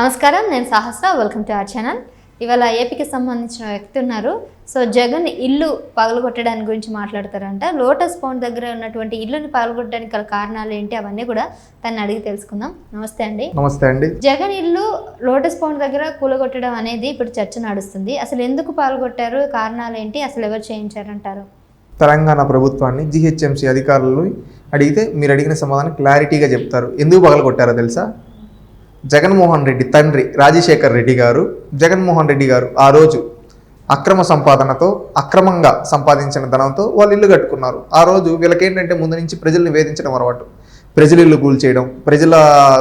నమస్కారం నేను Sahasra welcome to our channel ఇవాళ ఏపీకి సంబంధించిన వ్యక్తి ఉన్నారు. సో జగన్ ఇల్లు పగలగొట్టడానికి గురించి మాట్లాడతారంట. లోటస్ పౌండ్ దగ్గర ఉన్నటువంటి ఇల్లుని పగలగొట్టడానికి గల కారణాలు ఏంటి? అవన్నీ కూడా తను అడిగి తెలుసుకుందాం. నమస్తే అండి. నమస్తే అండి. జగన్ ఇల్లు లోటస్ పౌండ్ దగ్గర కూలగొట్టడం అనేది ఇప్పుడు చర్చ నడుస్తుంది. అసలు ఎందుకు పాల్గొట్టారు కారణాలు ఏంటి? అసలు ఎవరు చేయించారంటారు? తెలంగాణ ప్రభుత్వాన్ని జిహెచ్ఎంసీ అధికారులు అడిగితే మీరు అడిగిన సమాధానం క్లారిటీగా చెప్తారు. ఎందుకు పగలగొట్టారో తెలుసా? జగన్మోహన్ రెడ్డి తండ్రి రాజశేఖర్ రెడ్డి గారు జగన్మోహన్ రెడ్డి గారు ఆ రోజు అక్రమ సంపాదనతో అక్రమంగా సంపాదించిన ధనంతో వాళ్ళు ఇల్లు కట్టుకున్నారు. ఆ రోజు వీళ్ళకేంటంటే ముందు నుంచి ప్రజల్ని వేధించడం అలవాటు. ప్రజలు ఇల్లు కూల్చేయడం ప్రజల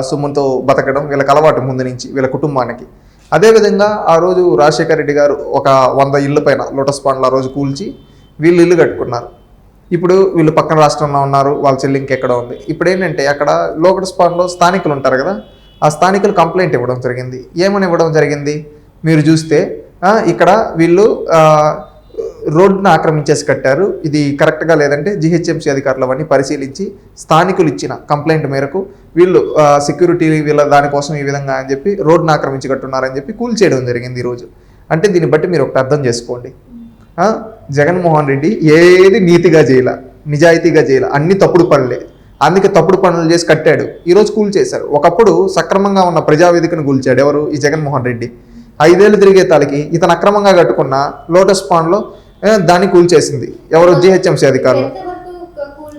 సొమ్ముతో బతకడం వీళ్ళకి అలవాటు ముందు నుంచి వీళ్ళ కుటుంబానికి. అదేవిధంగా ఆ రోజు రాజశేఖర రెడ్డి గారు ఒక వంద ఇల్లు పైన లోటస్ పాండ్లు ఆ రోజు కూల్చి వీళ్ళు ఇల్లు కట్టుకున్నారు. ఇప్పుడు వీళ్ళు పక్కన రాష్ట్రంలో ఉన్నారు వాళ్ళ చెల్లింకి ఎక్కడ ఉంది? ఇప్పుడు ఏంటంటే అక్కడ లోకటస్ స్పాన్లో స్థానికులు ఉంటారు కదా ఆ స్థానికులు కంప్లైంట్ ఇవ్వడం జరిగింది. ఏమని ఇవ్వడం జరిగింది? మీరు చూస్తే ఇక్కడ వీళ్ళు రోడ్డును ఆక్రమించేసి కట్టారు. ఇది కరెక్ట్గా లేదంటే జిహెచ్ఎంసీ అధికారులు అవన్నీ పరిశీలించి స్థానికులు ఇచ్చిన కంప్లైంట్ మేరకు వీళ్ళు సెక్యూరిటీ వీళ్ళ దానికోసం ఈ విధంగా అని చెప్పి రోడ్డును ఆక్రమించి కట్టున్నారని చెప్పి కూల్చేయడం జరిగింది ఈరోజు అంటే దీన్ని బట్టి మీరు ఒకటి అర్థం చేసుకోండి. జగన్మోహన్ రెడ్డి ఏది నీతిగా చేయాల నిజాయితీగా చేయాల అన్ని తప్పుడు పనులే. అందుకే తప్పుడు పనులు చేసి కట్టాడు. ఈరోజు కూల్ చేశారు. ఒకప్పుడు సక్రమంగా ఉన్న ప్రజావేదికను కూల్చాడు ఎవరు? ఈ జగన్మోహన్ రెడ్డి. ఐదేళ్ళు తిరిగే తాలకి ఇతను అక్రమంగా కట్టుకున్న లోటస్ పాండ్లో దాన్ని కూల్చేసింది ఎవరు? జిహెచ్ఎంసీ అధికారులు.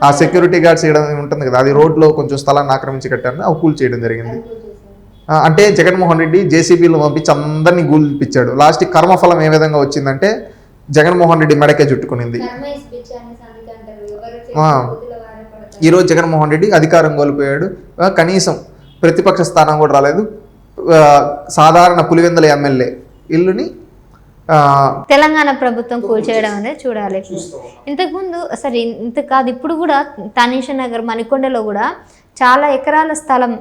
ఆ సెక్యూరిటీ గార్డ్స్ చేయడం ఉంటుంది కదా అది రోడ్లో కొంచెం స్థలాన్ని ఆక్రమించి కట్టారు అవి కూల్ చేయడం జరిగింది. అంటే జగన్మోహన్ రెడ్డి జేసీబీలు పంపించి అందరినీ గూల్పించాడు లాస్ట్ కర్మఫలం ఏ విధంగా వచ్చిందంటే జగన్మోహన్ రెడ్డి మెడకే చుట్టుకునింది. ఈరోజు జగన్మోహన్ రెడ్డి అధికారం కోల్పోయాడు. కనీసం ప్రతిపక్ష స్థానం కూడా రాలేదు. సాధారణ పులివెందుల ఎమ్మెల్యే ఇల్లుని తెలంగాణ ప్రభుత్వం కూల్చేయడం అనేది చూడాలి. ఇంతకుముందు సరే ఇంత కాదు ఇప్పుడు కూడా తనీష నగర్ మణికొండలో కూడా చాలా ఎకరాల స్థలం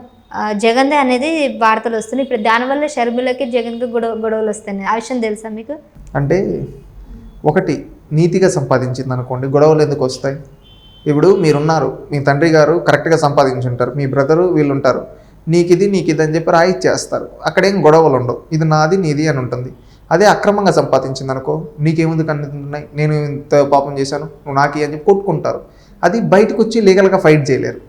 జగన్దే అనేది వార్తలు వస్తున్నాయి. ఇప్పుడు దానివల్ల షర్మిలకి జగన్కి గొడవ గొడవలు వస్తున్నాయి. ఆ విషయం తెలుసా మీకు? అంటే ఒకటి నీతిగా సంపాదించింది అనుకోండి గొడవలు ఎందుకు వస్తాయి? ఇప్పుడు మీరున్నారు మీ తండ్రి గారు కరెక్ట్గా సంపాదించుంటారు మీ బ్రదరు వీళ్ళు ఉంటారు నీకు ఇది నీకు ఇది అని చెప్పి రాయిచ్చేస్తారు అక్కడేం గొడవలు ఉండవు ఇది నాది నీది అని ఉంటుంది. అదే అక్రమంగా సంపాదించింది అనుకో నీకేముంది కన్నున్నాయి నేను ఇంత పాపం చేశాను నువ్వు నాకి అని చెప్పి కొట్టుకుంటారు. అది బయటకు వచ్చి లీగల్గా ఫైట్ చేయలేరు.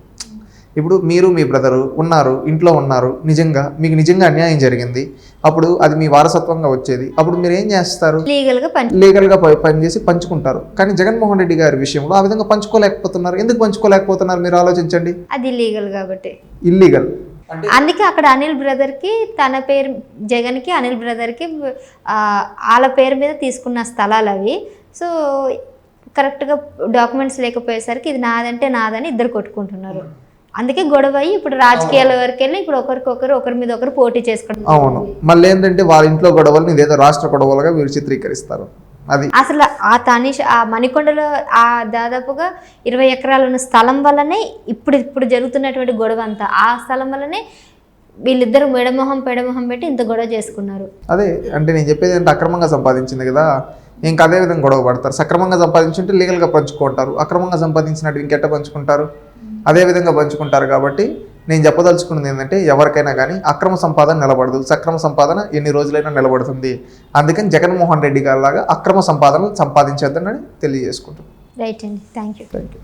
ఇప్పుడు మీరు మీ బ్రదరు ఉన్నారు ఇంట్లో ఉన్నారు నిజంగా మీకు నిజంగా అన్యాయం జరిగింది. అప్పుడు అది మీ వారసత్వంగా వచ్చేది. అప్పుడు మీరు ఏం చేస్తారు? లీగల్గా పని లీగల్గా ప- పనిచేసి పంచుకుంటారు. కానీ జగన్మోహన్ రెడ్డి గారి విషయంలో ఆ విధంగా పంచుకోలేకపోతున్నారు. ఎందుకు పంచుకోలేకపోతున్నారు మీరు ఆలోచించండి? అది లీగల్ కాబట్టి. ఇల్లీగల్ అందుకే అక్కడ అనిల్ బ్రదర్కి తన పేరు జగన్కి అనిల్ బ్రదర్కి ఆ, వాళ్ళ పేరు మీద తీసుకున్న స్థలాలు అవి. సో కరెక్ట్గా డాక్యుమెంట్స్ లేకపోయేసరికి ఇది నాదంటే నాదని ఇద్దరు కొట్టుకుంటున్నారు. అందుకే గొడవ అయ్యి ఇప్పుడు రాజకీయాల వరకు వెళ్ళి ఇప్పుడు ఒకరికొకరు ఒకరి మీద ఒకరు పోటీ చేసుకోవడం. అవును. మళ్ళీ ఏంటంటే వాళ్ళ ఇంట్లో గొడవలను ఇదేదో రాష్ట్ర గొడవలుగా వీరు చిత్రీకరిస్తారు అది అసలు ఆ తనిష్ ఆ మణికొండలో ఆ దాదాపుగా ఇరవై ఎకరాలు ఉన్న స్థలం వల్లనే ఇప్పుడు ఇప్పుడు జరుగుతున్నటువంటి గొడవ అంతా. ఆ స్థలం వల్లనే వీళ్ళిద్దరు మెడమొహం పెడమొహం పెట్టి ఇంత గొడవ చేసుకున్నారు. అదే అంటే నేను చెప్పేది అంటే అక్రమంగా సంపాదించింది కదా ఇంకా అదే విధంగా గొడవ పడతారు. సక్రమంగా సంపాదించుంటే లీగల్గా పంచుకుంటారు. అక్రమంగా సంపాదించినట్టు ఇంకెట్ట పంచుకుంటారు? అదే విధంగా పంచుకుంటారు కాబట్టి నేను చెప్పదలుచుకున్నది ఏంటంటే ఎవరికైనా కానీ అక్రమ సంపాదన నిలబడదు. సక్రమ సంపాదన ఎన్ని రోజులైనా నిలబడుతుంది. అందుకని జగన్మోహన్ రెడ్డి గారి లాగా అక్రమ సంపాదన సంపాదించొద్దని తెలియజేసుకుంటాను రైట్ అండి. Thank you thank you